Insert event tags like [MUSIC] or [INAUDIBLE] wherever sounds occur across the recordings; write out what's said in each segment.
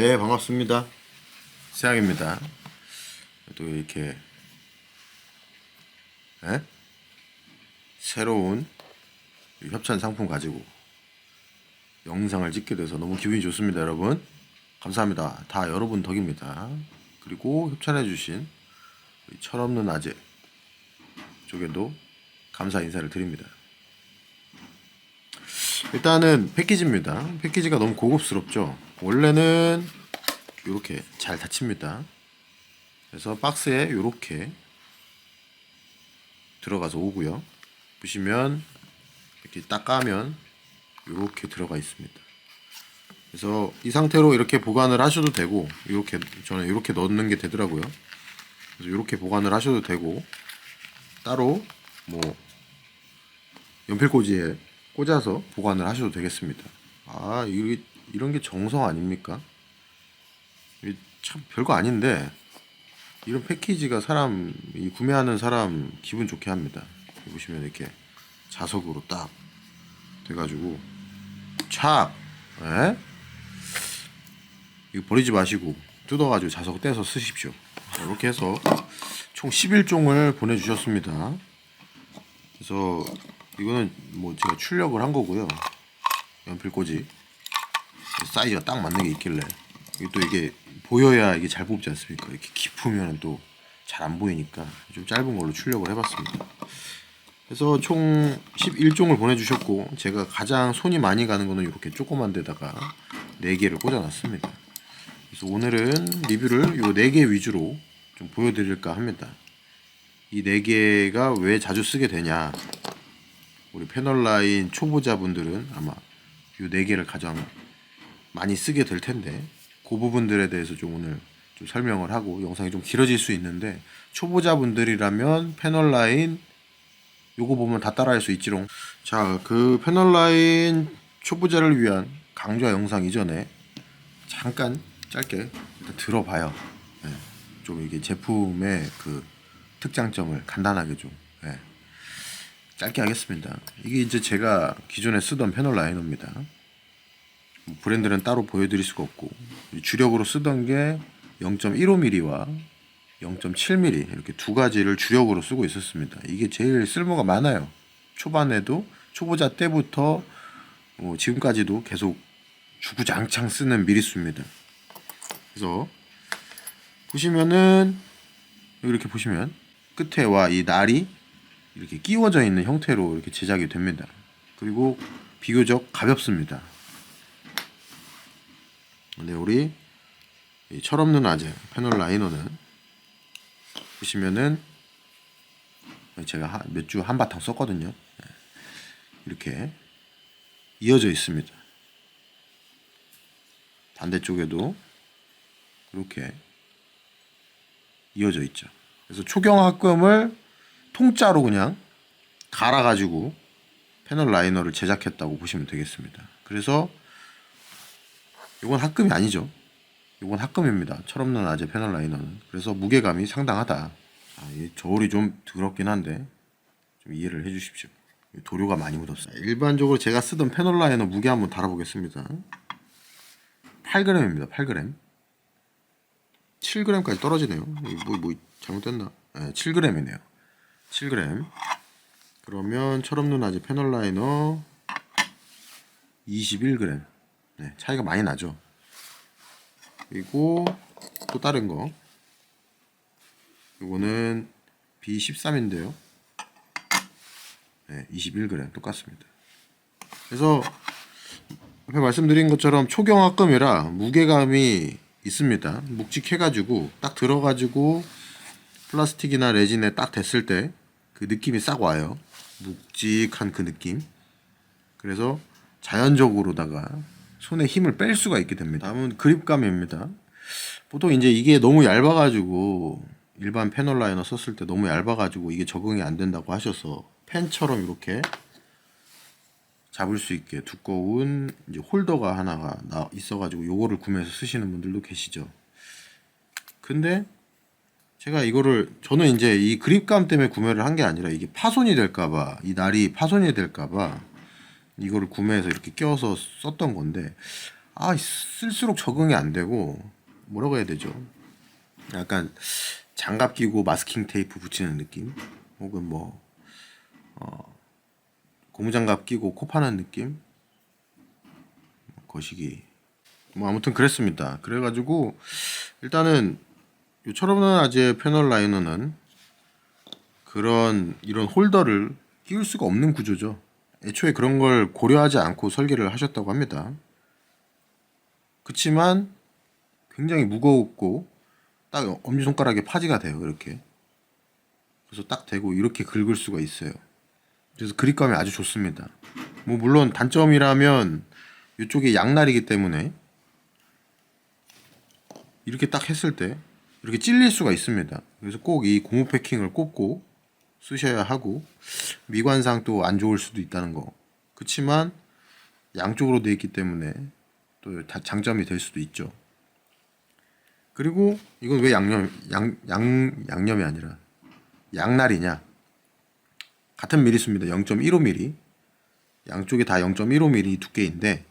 네, 반갑습니다. 세양입니다. 또 이렇게 에? 새로운 이 협찬 상품 가지고 영상을 찍게 돼서 너무 기분이 좋습니다, 여러분. 감사합니다. 다 여러분 덕입니다. 그리고 협찬해주신 철없는 아재 쪽에도 감사 인사를 드립니다. 일단은 패키지입니다. 패키지가 너무 고급스럽죠. 원래는 이렇게 잘 닫힙니다. 그래서 박스에 이렇게 들어가서 오고요. 보시면 이렇게 딱 까면 이렇게 들어가 있습니다. 그래서 이 상태로 이렇게 보관을 하셔도 되고 이렇게 저는 이렇게 넣는 게 되더라고요. 그래서 이렇게 보관을 하셔도 되고 따로 뭐 연필꽂이에 꽂아서 보관을 하셔도 되겠습니다. 아, 이게 이런 게 정성 아닙니까? 참 별거 아닌데 이런 패키지가 사람 이 구매하는 사람 기분 좋게 합니다. 보시면 이렇게 자석으로 딱 돼가지고 착, 에? 이거 버리지 마시고 뜯어가지고 자석 떼서 쓰십시오. 이렇게 해서 총 11종을 보내주셨습니다. 그래서 이거는 뭐 제가 출력을 한 거고요. 연필꽂이 사이즈가 딱 맞는 게 있길래 이게 또 이게 보여야 이게 잘 뽑지 않습니까? 이렇게 깊으면 또 잘 안 보이니까 좀 짧은 걸로 출력을 해봤습니다. 그래서 총 11종을 보내주셨고 제가 가장 손이 많이 가는 거는 이렇게 조그만 데다가 4개를 꽂아놨습니다. 그래서 오늘은 리뷰를 이 4개 위주로 좀 보여드릴까 합니다. 이 4개가 왜 자주 쓰게 되냐 우리 패널 라인 초보자분들은 아마 이네 개를 가장 많이 쓰게 될 텐데 그 부분들에 대해서 좀 오늘 좀 설명을 하고 영상이 좀 길어질 수 있는데 초보자분들이라면 패널 라인 요거 보면 다 따라할 수 있지롱. 자, 그 패널 라인 초보자를 위한 강좌 영상 이전에 잠깐 짧게 들어봐요. 예, 좀 이게 제품의 그 특장점을 간단하게 좀 예, 짧게 하겠습니다. 이게 이제 제가 기존에 쓰던 패널 라이너입니다. 뭐 브랜드는 따로 보여드릴 수가 없고 주력으로 쓰던 게 0.15mm와 0.7mm 이렇게 두 가지를 주력으로 쓰고 있었습니다. 이게 제일 쓸모가 많아요. 초반에도 초보자 때부터 뭐 지금까지도 계속 주구장창 쓰는 미리수입니다. 그래서 보시면은 이렇게 보시면 끝에와 이 날이 이렇게 끼워져 있는 형태로 이렇게 제작이 됩니다. 그리고 비교적 가볍습니다. 근데 우리 이 철없는 아재 패널 라이너는 보시면은 제가 몇 주 한바탕 썼거든요. 네. 이렇게 이어져 있습니다. 반대쪽에도 이렇게 이어져 있죠. 그래서 초경합금을 통짜로 그냥 갈아가지고 패널 라이너를 제작했다고 보시면 되겠습니다. 그래서 이건 합금이 아니죠. 이건 합금입니다. 철없는 아재 패널 라이너는. 그래서 무게감이 상당하다. 아, 이 저울이 좀 더럽긴 한데 좀 이해를 해주십시오. 도료가 많이 묻었어요. 일반적으로 제가 쓰던 패널 라이너 무게 한번 달아보겠습니다. 8g입니다. 8g. 7g까지 떨어지네요. 뭐, 뭐 잘못됐나? 네, 7g이네요. 7g. 그러면 철없는 아재 패널 라이너 21g. 네, 차이가 많이 나죠. 그리고 또 다른 거. 이거는 B13인데요. 네, 21g 똑같습니다. 그래서 앞에 말씀드린 것처럼 초경합금이라 무게감이 있습니다. 묵직해가지고 딱 들어가지고 플라스틱이나 레진에 딱 됐을 때 그 느낌이 싹 와요. 묵직한 그 느낌. 그래서 자연적으로다가 손에 힘을 뺄 수가 있게 됩니다. 다음은 그립감입니다. 보통 이제 이게 너무 얇아가지고 일반 패널 라이너 썼을 때 너무 얇아가지고 이게 적응이 안 된다고 하셔서 펜처럼 이렇게 잡을 수 있게 두꺼운 이제 홀더가 하나가 나 있어가지고 요거를 구매해서 쓰시는 분들도 계시죠. 근데 제가 이거를 저는 이제 이 그립감 때문에 구매를 한 게 아니라 이게 파손이 될까봐 이 날이 파손이 될까봐 이거를 구매해서 이렇게 껴서 썼던 건데 아 쓸수록 적응이 안 되고 뭐라고 해야 되죠? 약간 장갑 끼고 마스킹 테이프 붙이는 느낌 혹은 뭐 어, 고무장갑 끼고 코 파는 느낌 뭐 거시기 뭐 아무튼 그랬습니다. 그래가지고 일단은 이 철없는 아재 패널 라이너는 그런 이런 홀더를 끼울 수가 없는 구조죠. 애초에 그런 걸 고려하지 않고 설계를 하셨다고 합니다. 그치만 굉장히 무겁고 딱 엄지손가락에 파지가 돼요. 이렇게. 그래서 딱 대고 이렇게 긁을 수가 있어요. 그래서 그립감이 아주 좋습니다. 뭐 물론 단점이라면 이쪽이 양날이기 때문에 이렇게 딱 했을 때 이렇게 찔릴 수가 있습니다. 그래서 꼭 이 고무 패킹을 꼽고 쓰셔야 하고 미관상 또 안 좋을 수도 있다는 거. 그렇지만 양쪽으로 돼 있기 때문에 또 다- 장점이 될 수도 있죠. 그리고 이건 왜 양념 양, 양 양념이 아니라 양날이냐? 같은 미리수입니다. 0.15mm. 양쪽이 다 0.15mm 두께인데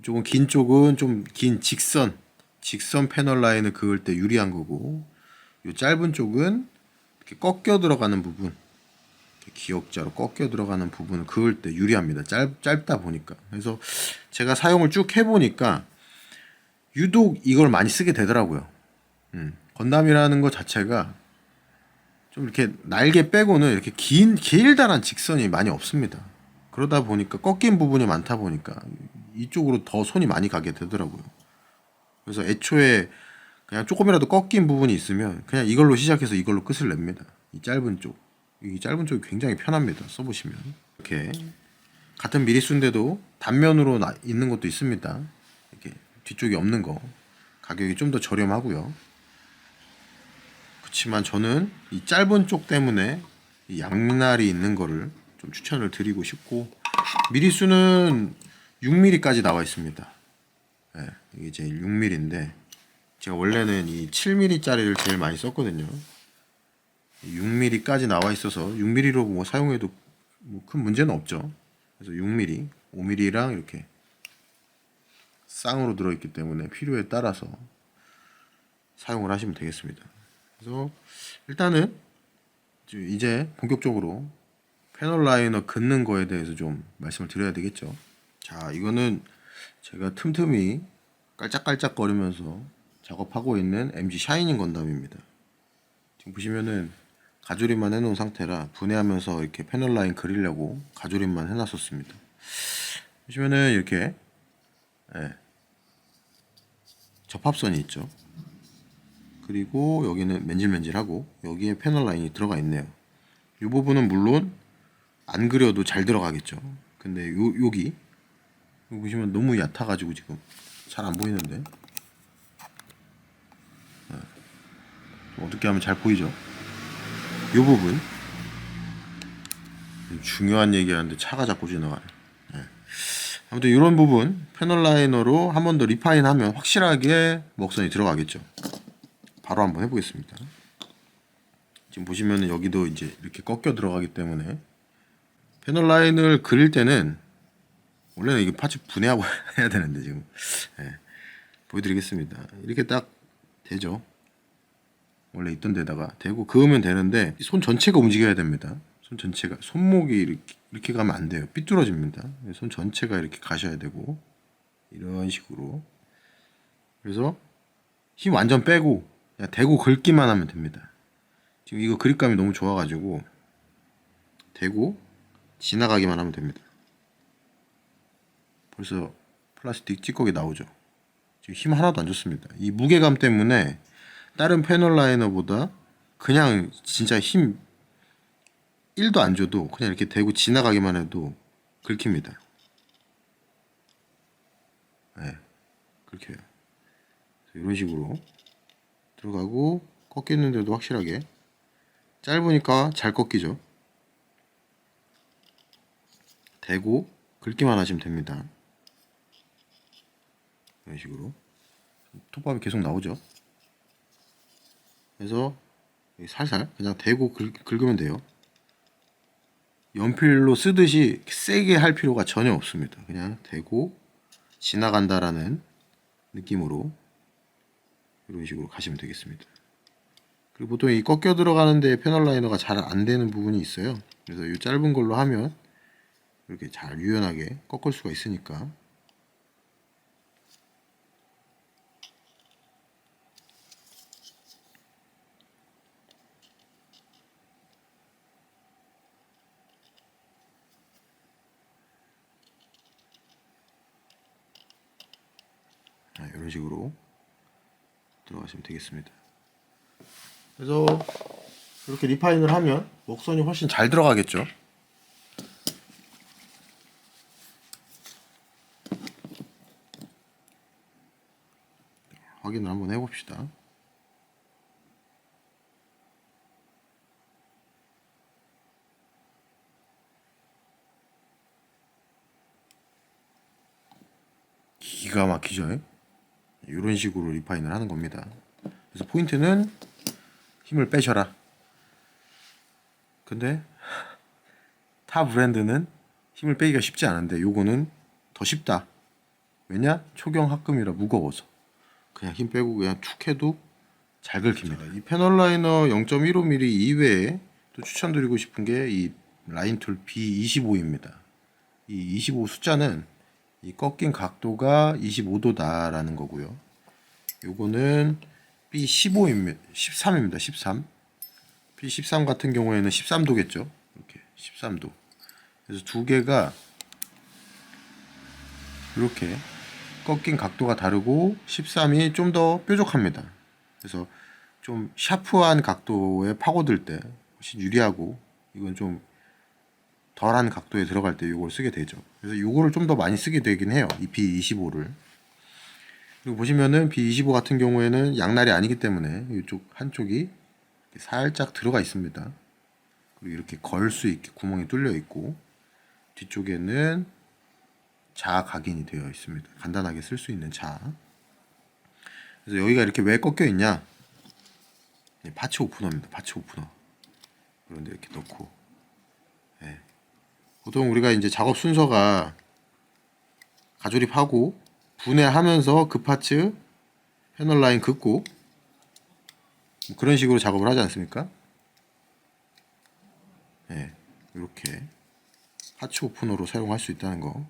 이쪽은 긴 쪽은 좀 긴 직선 직선 패널 라인을 그을 때 유리한 거고 이 짧은 쪽은 이렇게 꺾여 들어가는 부분 기역자로 꺾여 들어가는 부분을 그을 때 유리합니다. 짧, 짧다 보니까 그래서 제가 사용을 쭉 해보니까 유독 이걸 많이 쓰게 되더라고요. 음, 건담이라는 것 자체가 좀 이렇게 날개 빼고는 이렇게 긴 길다란 직선이 많이 없습니다. 그러다 보니까 꺾인 부분이 많다 보니까 이쪽으로 더 손이 많이 가게 되더라고요. 그래서 애초에 그냥 조금이라도 꺾인 부분이 있으면 그냥 이걸로 시작해서 이걸로 끝을 냅니다. 이 짧은 쪽. 이 짧은 쪽이 굉장히 편합니다. 써보시면 이렇게 같은 미리수인데도 단면으로 나- 있는 것도 있습니다. 이렇게 뒤쪽이 없는 거 가격이 좀 더 저렴하고요. 그렇지만 저는 이 짧은 쪽 때문에 이 양날이 있는 거를 좀 추천을 드리고 싶고 미리수는 6mm까지 나와 있습니다. 네, 이게 이제 6mm인데 제가 원래는 이 7mm짜리를 제일 많이 썼거든요. 6mm까지 나와 있어서 6mm로 뭐 사용해도 뭐 큰 문제는 없죠. 그래서 6mm, 5mm랑 이렇게 쌍으로 들어있기 때문에 필요에 따라서 사용을 하시면 되겠습니다. 그래서 일단은 이제 본격적으로 패널 라이너 긋는 거에 대해서 좀 말씀을 드려야 되겠죠. 자, 이거는 제가 틈틈이 깔짝깔짝 거리면서 작업하고 있는 MG 샤이닝 건담입니다. 지금 보시면은 가조림만 해놓은 상태라 분해하면서 이렇게 패널 라인 그리려고 가조림만 해놨었습니다. 보시면은 이렇게 예, 접합선이 있죠. 그리고 여기는 맨질맨질하고 여기에 패널 라인이 들어가 있네요. 이 부분은 물론 안 그려도 잘 들어가겠죠. 근데 요 여기 보시면 너무 얕아가지고 지금 잘 안 보이는데 네. 좀 어떻게 하면 잘 보이죠? 이 부분 중요한 얘기하는데 차가 자꾸 지나가요. 네. 아무튼 이런 부분 패널 라이너로 한 번 더 리파인하면 확실하게 먹선이 들어가겠죠. 바로 한번 해보겠습니다. 지금 보시면은 여기도 이제 이렇게 꺾여 들어가기 때문에 패널 라인을 그릴 때는 원래는 이게 파츠 분해하고 [LAUGHS] 해야 되는데 지금 예, 보여드리겠습니다. 이렇게 딱 되죠. 원래 있던 데다가 대고 그으면 되는데 손 전체가 움직여야 됩니다. 손 전체가 손목이 이렇게, 이렇게 가면 안 돼요. 삐뚤어집니다. 손 전체가 이렇게 가셔야 되고 이런 식으로 그래서 힘 완전 빼고 그냥 대고 긁기만 하면 됩니다. 지금 이거 그립감이 너무 좋아가지고 대고 지나가기만 하면 됩니다. 벌써 플라스틱 찌꺼기 나오죠. 지금 힘 하나도 안 줬습니다. 이 무게감 때문에 다른 패널 라이너보다 그냥 진짜 힘 1도 안 줘도 그냥 이렇게 대고 지나가기만 해도 긁힙니다. 네, 긁혀요. 이런 식으로 들어가고 꺾이는데도 확실하게 짧으니까 잘 꺾이죠. 대고 긁기만 하시면 됩니다. 이런 식으로 톱밥이 계속 나오죠. 그래서 살살 그냥 대고 긁, 긁으면 돼요. 연필로 쓰듯이 세게 할 필요가 전혀 없습니다. 그냥 대고 지나간다라는 느낌으로 이런 식으로 가시면 되겠습니다. 그리고 보통 이 꺾여 들어가는데 패널 라이너가 잘 안 되는 부분이 있어요. 그래서 이 짧은 걸로 하면 이렇게 잘 유연하게 꺾을 수가 있으니까 아, 이런 식으로 들어가시면 되겠습니다. 그래서 이렇게 리파인을 하면 먹선이 훨씬 잘 들어가겠죠. 확인을 한번 해봅시다. 기가 막히죠. 이런 식으로 리파인을 하는 겁니다. 그래서 포인트는 힘을 빼셔라. 근데 타 브랜드는 힘을 빼기가 쉽지 않은데 요거는 더 쉽다. 왜냐? 초경 합금이라 무거워서 그냥 힘 빼고 그냥 툭 해도 잘 긁힙니다. 이 패널 라이너 0.15mm 이외에 또 추천드리고 싶은 게 이 라인 툴 B25입니다. 이 25 숫자는 이 꺾인 각도가 25도다라는 거고요. 요거는 B15입니다. 13입니다. 13. B13 같은 경우에는 13도겠죠. 이렇게 13도. 그래서 두 개가 이렇게 꺾인 각도가 다르고 13이 좀 더 뾰족합니다. 그래서 좀 샤프한 각도에 파고들 때 훨씬 유리하고 이건 좀 덜한 각도에 들어갈 때 이걸 쓰게 되죠. 그래서 이거를 좀 더 많이 쓰게 되긴 해요. 이 B25를. 그리고 보시면은 B25 같은 경우에는 양날이 아니기 때문에 이쪽 한쪽이 살짝 들어가 있습니다. 그리고 이렇게 걸 수 있게 구멍이 뚫려 있고 뒤쪽에는 자 각인이 되어 있습니다. 간단하게 쓸 수 있는 자. 그래서 여기가 이렇게 왜 꺾여 있냐? 네, 파츠 오프너입니다. 파츠 오프너. 그런데 이렇게 넣고 예. 보통 우리가 이제 작업 순서가 가조립하고 분해하면서 그 파츠 패널 라인 긋고 뭐 그런 식으로 작업을 하지 않습니까? 네, 이렇게 파츠 오프너로 사용할 수 있다는 거.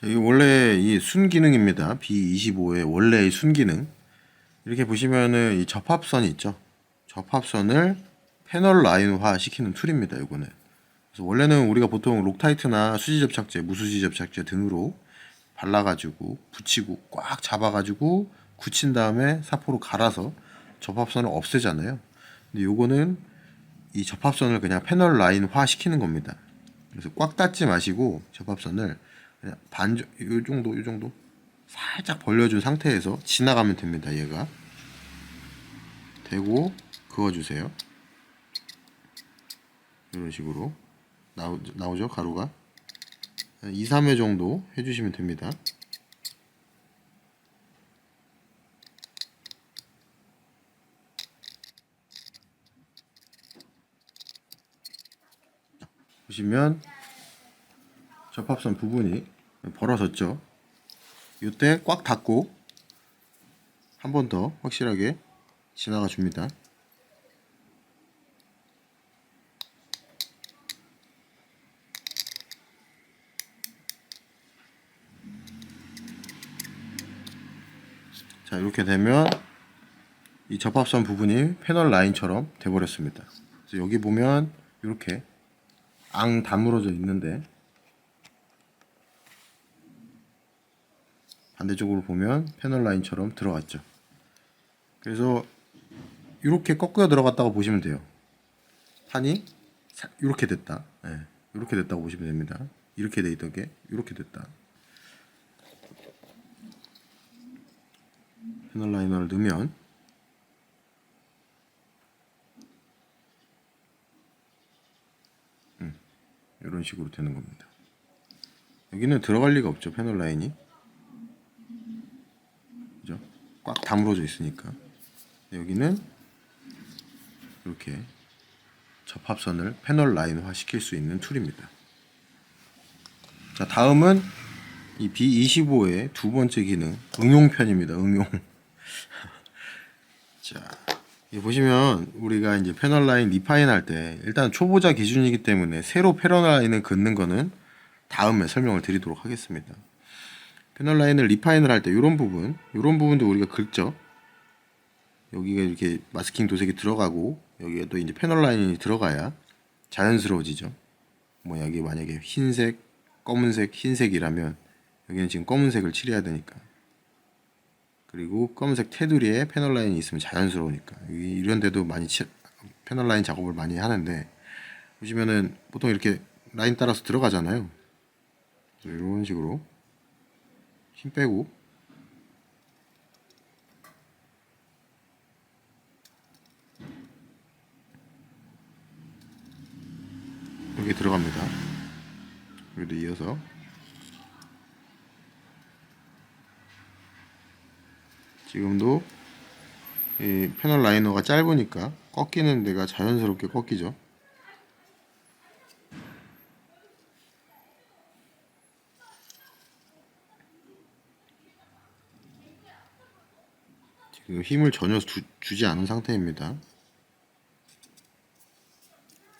자, 이 원래 이 순기능입니다. B25의 원래의 순기능. 이렇게 보시면은 이 접합선이 있죠. 접합선을 패널 라인화 시키는 툴입니다. 이거는. 그래서 원래는 우리가 보통 록타이트나 수지 접착제, 무수지 접착제 등으로 발라가지고 붙이고 꽉 잡아가지고 굳힌 다음에 사포로 갈아서 접합선을 없애잖아요. 근데 요거는 이 접합선을 그냥 패널 라인화 시키는 겁니다. 그래서 꽉 닫지 마시고 접합선을 그냥 반, 요 정도, 요 정도 살짝 벌려준 상태에서 지나가면 됩니다. 얘가 대고 그어주세요. 이런 식으로 나오, 나오죠 가루가 2, 3회 정도 해주시면 됩니다. 보시면 접합선 부분이 벌어졌죠. 이때 꽉 닫고 한 번 더 확실하게 지나가 줍니다. 자 이렇게 되면 이 접합선 부분이 패널 라인처럼 돼버렸습니다. 여기 보면 이렇게 앙 다물어져 있는데 반대쪽으로 보면 패널 라인처럼 들어갔죠. 그래서 이렇게 꺾여 들어갔다고 보시면 돼요. 판이 이렇게 됐다. 예, 이렇게 됐다고 보시면 됩니다. 이렇게 돼 있던 게 이렇게 됐다. 패널 라이너를 넣으면 음, 이런 식으로 되는 겁니다. 여기는 들어갈 리가 없죠 패널 라인이 그죠? 꽉 다물어져 있으니까 여기는 이렇게 접합선을 패널 라인화 시킬 수 있는 툴입니다. 자 다음은 이 B25의 두 번째 기능 응용편입니다. 응용. 자, 이 보시면 우리가 이제 패널 라인 리파인 할 때 일단 초보자 기준이기 때문에 새로 패널 라인을 긋는 거는 다음에 설명을 드리도록 하겠습니다. 패널 라인을 리파인을 할 때 이런 부분, 이런 부분도 우리가 긁죠. 여기가 이렇게 마스킹 도색이 들어가고 여기에 또 이제 패널 라인이 들어가야 자연스러워지죠. 뭐 여기 만약에 흰색, 검은색, 흰색이라면 여기는 지금 검은색을 칠해야 되니까. 그리고 검은색 테두리에 패널 라인이 있으면 자연스러우니까. 이- 이런 데도 많이 치, 패널 라인 작업을 많이 하는데 보시면은 보통 이렇게 라인 따라서 들어가잖아요. 이런 식으로 힘 빼고 여기 들어갑니다. 여기도 이어서 지금도 이 패널 라이너가 짧으니까 꺾이는 데가 자연스럽게 꺾이죠. 지금 힘을 전혀 주, 주지 않은 상태입니다.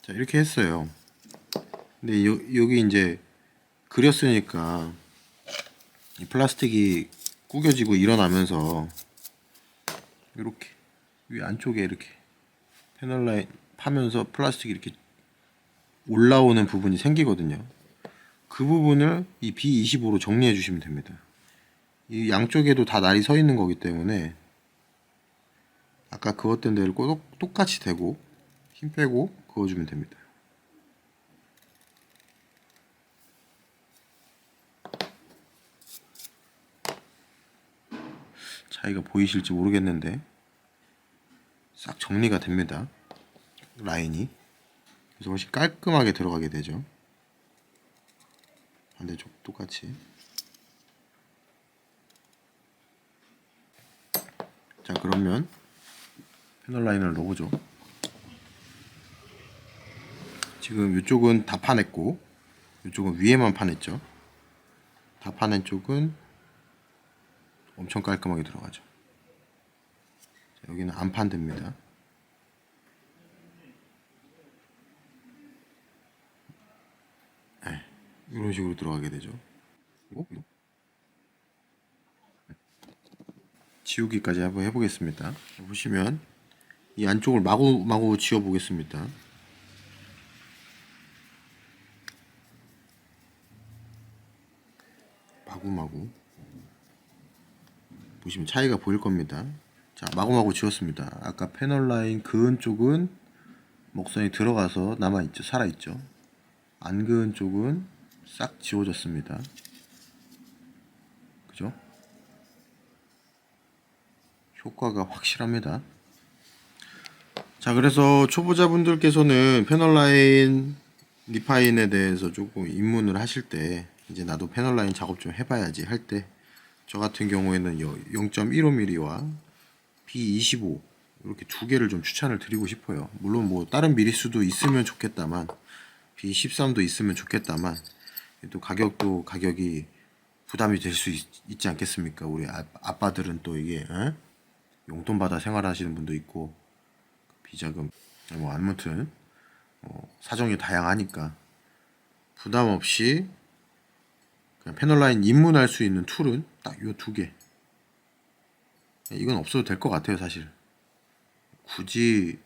자 이렇게 했어요. 근데 여, 여기 이제 그렸으니까 이 플라스틱이 구겨지고 일어나면서 이렇게 위 안쪽에 이렇게 패널 라인 파면서 플라스틱이 이렇게 올라오는 부분이 생기거든요. 그 부분을 이 B25로 정리해 주시면 됩니다. 이 양쪽에도 다 날이 서 있는 거기 때문에 아까 그었던 데를 꼭 똑같이 대고 힘 빼고 그어주면 됩니다. 차이가 보이실지 모르겠는데 싹 정리가 됩니다. 라인이 그래서 훨씬 깔끔하게 들어가게 되죠. 반대쪽 똑같이 자 그러면 패널 라인을 넣어보죠. 지금 이쪽은 다 파냈고 이쪽은 위에만 파냈죠. 다 파낸 쪽은 엄청 깔끔하게 들어가죠. 자, 여기는 안 판됩니다. 네, 이런 식으로 들어가게 되죠. 이거. 지우기까지 한번 해보겠습니다. 보시면 이 안쪽을 마구 마구 지워 보겠습니다. 마구마구 보시면 차이가 보일 겁니다. 자, 마구마구 지웠습니다. 아까 패널 라인 그은 쪽은 목선이 들어가서 남아 있죠. 살아 있죠. 안 그은 쪽은 싹 지워졌습니다. 그죠? 효과가 확실합니다. 자, 그래서 초보자분들께서는 패널 라인 리파인에 대해서 조금 입문을 하실 때 이제 나도 패널 라인 작업 좀 해봐야지 할 때 저 같은 경우에는 0.15mm와 B25 이렇게 두 개를 좀 추천을 드리고 싶어요. 물론 뭐 다른 미리수도 있으면 좋겠다만 B13도 있으면 좋겠다만 또 가격도 가격이 부담이 될 수 있지 않겠습니까? 우리 아, 아빠들은 또 이게 어? 용돈 받아 생활하시는 분도 있고 비자금 뭐 아무튼 뭐 사정이 다양하니까 부담 없이 그냥 패널라인 입문할 수 있는 툴은 딱 요 두 개. 이건 없어도 될 것 같아요, 사실. 굳이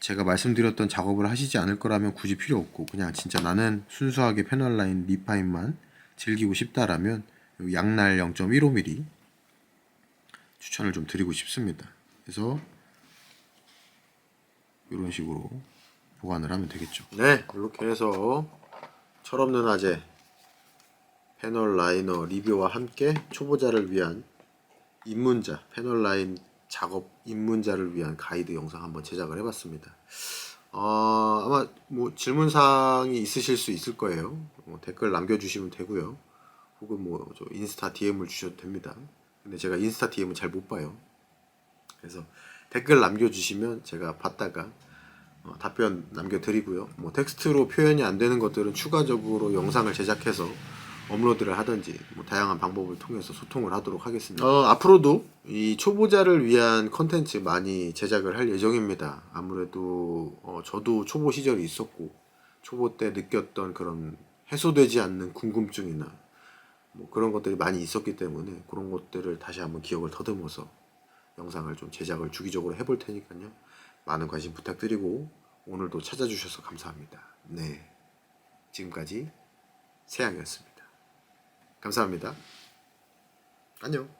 제가 말씀드렸던 작업을 하시지 않을 거라면 굳이 필요 없고 그냥 진짜 나는 순수하게 패널 라인 리파인만 즐기고 싶다라면 요 양날 0.15mm 추천을 좀 드리고 싶습니다. 그래서 이런 식으로 보관을 하면 되겠죠. 네, 이렇게 해서 철없는 아재 패널 라이너 리뷰와 함께 초보자를 위한 입문자 패널 라인 작업 입문자를 위한 가이드 영상 한번 제작을 해봤습니다. 어, 아마 뭐 질문 사항이 있으실 수 있을 거예요. 어, 댓글 남겨주시면 되고요. 혹은 뭐저 인스타 DM을 주셔도 됩니다. 근데 제가 인스타 DM은 잘 못 봐요. 그래서 댓글 남겨주시면 제가 봤다가 어, 답변 남겨드리고요. 뭐 텍스트로 표현이 안 되는 것들은 추가적으로 영상을 제작해서 업로드를 하든지 뭐 다양한 방법을 통해서 소통을 하도록 하겠습니다. 어, 앞으로도 이 초보자를 위한 컨텐츠 많이 제작을 할 예정입니다. 아무래도 어, 저도 초보 시절이 있었고 초보 때 느꼈던 그런 해소되지 않는 궁금증이나 뭐 그런 것들이 많이 있었기 때문에 그런 것들을 다시 한번 기억을 더듬어서 영상을 좀 제작을 주기적으로 해볼 테니까요. 많은 관심 부탁드리고 오늘도 찾아주셔서 감사합니다. 네. 지금까지 세양이었습니다. 감사합니다. 안녕.